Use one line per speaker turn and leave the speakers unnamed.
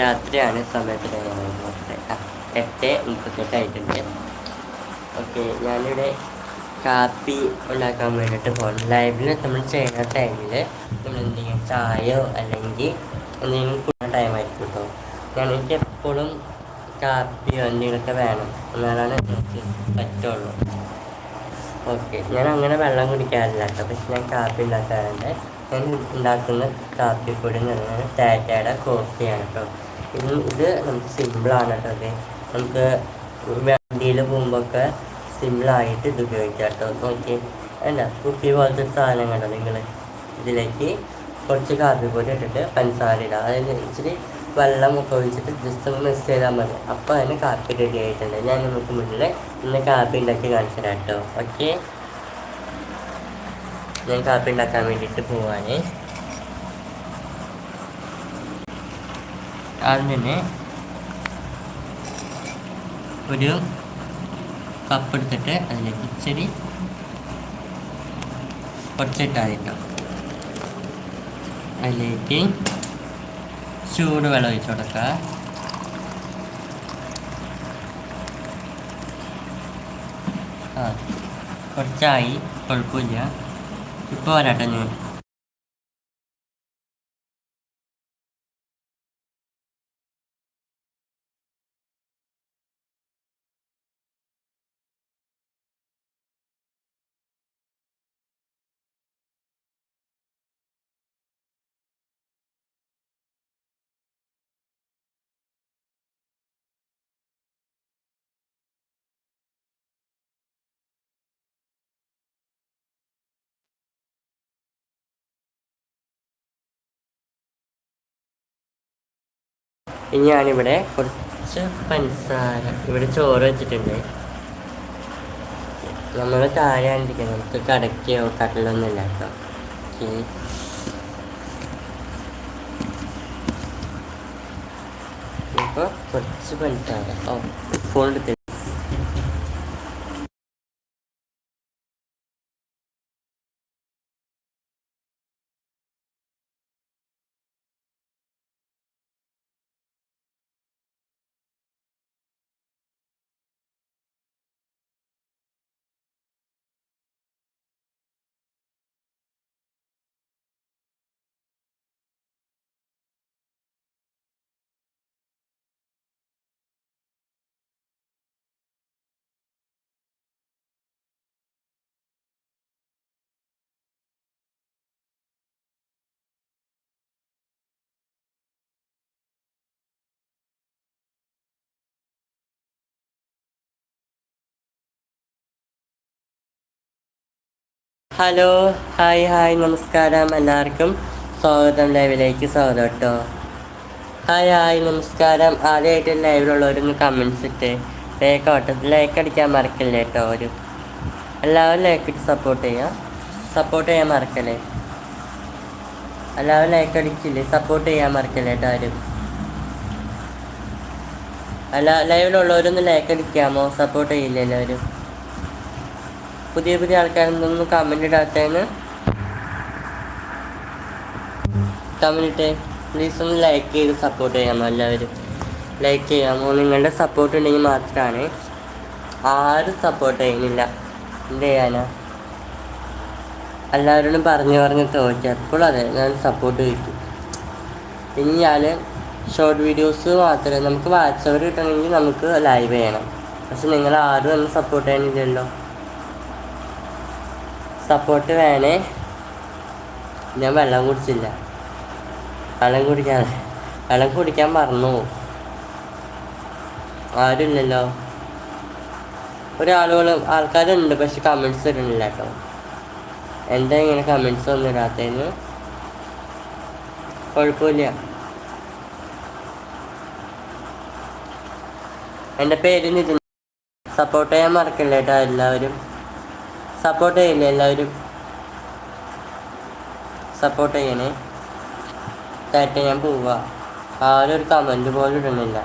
രാത്രിയാണ് സമയത്ത് എട്ട് മുപ്പത്തെട്ടായിട്ടുണ്ട്. ഓക്കെ ഞാനിവിടെ കാപ്പി ഉണ്ടാക്കാൻ വേണ്ടിയിട്ട് പോകും ലൈവിൽ നമ്മൾ ചെയ്യുന്ന ടൈമിൽ നമ്മൾ എന്തെങ്കിലും ചായയോ? അല്ലെങ്കിൽ എന്തെങ്കിലും ടൈം ടൈമായിരിക്കും കേട്ടോ ഞാൻ എനിക്ക് എപ്പോഴും കാപ്പിയോ എന്തെങ്കിലുമൊക്കെ വേണം. എന്നാലാണ് എനിക്ക് പറ്റുള്ളൂ. ഓക്കെ ഞാൻ അങ്ങനെ വെള്ളം കുടിക്കാറില്ല കേട്ടോ പക്ഷെ ഞാൻ കാപ്പി ഉണ്ടാക്കാറുണ്ട്. ഞാൻ ഉണ്ടാക്കുന്ന കാപ്പിപ്പൊടി എന്ന് പറയുന്നത് ടാറ്റയുടെ കോഫിയാണ് കേട്ടോ. ഇത് ഇത് നമുക്ക് സിമ്പിളാണ് കേട്ടോ ഇത്. നമുക്ക് വണ്ടിയിൽ പോകുമ്പോഴൊക്കെ സിമ്പിളായിട്ട് ഇത് ഉപയോഗിക്കാം കേട്ടോ. നോക്കി അല്ല കുപ്പി പോലത്തെ സാധനം കണ്ടോ നിങ്ങൾ ഇതിലേക്ക് കുറച്ച് കാപ്പിപ്പൊടി ഇട്ടിട്ട് പഞ്ചസാര ഇടുക. അതായത് ഇച്ചിരി വെള്ളം ഒക്കെ ഒഴിച്ചിട്ട് ജസ്റ്റ് ഒന്ന് മിക്സ് ചെയ്താൽ മതി. അപ്പോൾ അതിന് കാപ്പി റെഡി ആയിട്ടുണ്ട്. ഞാൻ നിങ്ങൾക്ക് മുന്നിൽ ഇന്ന് കാപ്പി ഉണ്ടാക്കി കാണിച്ചു തരാം കേട്ടോ. ഓക്കെ ഞാൻ കാപ്പി ഉണ്ടാക്കാൻ വേണ്ടിയിട്ട് പോവാണ്. ആദ്യം തന്നെ ഒരു കപ്പ് എടുത്തിട്ട് അതിലേക്ക് ഇച്ചിരി കുറച്ചിട്ടായിരിക്കും അതിലേക്ക് ചൂട് ഒഴിച്ചു കൊടുക്കുക. ആ കുറച്ചായി കുഴപ്പമില്ല. ഇപ്പോൾ വരാട്ടെ ഞാൻ. ഇനി ഞാനിവിടെ കുറച്ച് പഞ്ചസാര ഇവിടെ ചോറ് വെച്ചിട്ടുണ്ട്. നമ്മൾ താഴെ കണ്ടിരിക്കുന്നത് നമുക്ക് കടക്കയോ കടലൊന്നും ഇല്ല കേട്ടോ. ഓക്കെ. ഇപ്പോൾ കുറച്ച് പഞ്ചസാര. ഓ ഫോൺ എടുത്ത് ഹലോ ഹായ് ഹായ് നമസ്കാരം എല്ലാവർക്കും സ്വാഗതം ലൈവിലേക്ക് സ്വാഗതം കേട്ടോ. ഹായ് ഹായ് നമസ്കാരം. ആദ്യമായിട്ട് ലൈവിലുള്ളവരൊന്ന് കമൻസ് ഇട്ട് ലൈക്ക് ആവട്ടെ ലൈക്ക് അടിക്കാൻ മറക്കല്ലേ കേട്ടോ ഒരു എല്ലാവരും ലൈക്ക് ഇട്ട് സപ്പോർട്ട് ചെയ്യുക സപ്പോർട്ട് ചെയ്യാൻ മറക്കല്ലേ? എല്ലാവരും ലൈക്ക് അടിക്കില്ലേ സപ്പോർട്ട് ചെയ്യാൻ മറക്കല്ലേ കേട്ടോ ആരും? അല്ല ലൈവിലുള്ളവരൊന്ന് ലൈക്ക് അടിക്കാമോ? സപ്പോർട്ട് ചെയ്യില്ലേ എല്ലാവരും? പുതിയ പുതിയ ആൾക്കാരൊന്നും കമന്റ് ഇടാത്തതിന് കമന്റ് ഇട്ടേ പ്ലീസ് ഒന്ന് ലൈക്ക് ചെയ്ത് സപ്പോർട്ട് ചെയ്യാമോ എല്ലാവരും. ലൈക്ക് ചെയ്യാമോ നിങ്ങളുടെ സപ്പോർട്ട് ഉണ്ടെങ്കിൽ മാത്രമാണ് ആരും സപ്പോർട്ട് ചെയ്യുന്നില്ല. എന്ത് ചെയ്യാനാ? എല്ലാവരോടും പറഞ്ഞു പറഞ്ഞ് തോറ്റ. എപ്പോഴും അതെ ഞാൻ സപ്പോർട്ട് വയ്ക്കും ഇനി ഞാൻ ഷോർട്ട് വീഡിയോസ് മാത്രമേ നമുക്ക് വാട്സവർ കിട്ടണമെങ്കിൽ നമുക്ക് ലൈവ് ചെയ്യണം. പക്ഷെ നിങ്ങൾ ആരും ഒന്നും സപ്പോർട്ട് ചെയ്യാനില്ലല്ലോ സപ്പോർട്ട് വേണേ ഞാൻ വെള്ളം കുടിച്ചില്ല. വെള്ളം കുടിക്കാൻ വെള്ളം കുടിക്കാൻ മറന്നു. ആരുമില്ലല്ലോ. ഒരാളുകൾ ആൾക്കാരുണ്ട് പക്ഷെ കമൻസ് ഇടുന്നില്ല കേട്ടോ. എന്താ ഇങ്ങനെ കമൻസ് ഒന്നും ഇടാത്തതിന് കുഴപ്പമില്ല. എന്റെ പേര് നിതിൻ. സപ്പോർട്ട് ചെയ്യാൻ മറക്കല്ലേട്ടാ എല്ലാവരും? സപ്പോർട്ട് ചെയ്യില്ലേ എല്ലാവരും? സപ്പോർട്ട് ചെയ്യണേ? ചേട്ടൻ ഞാൻ പോവാ. ആരും ഒരു കമന്റ് പോലും ഇടുന്നില്ല.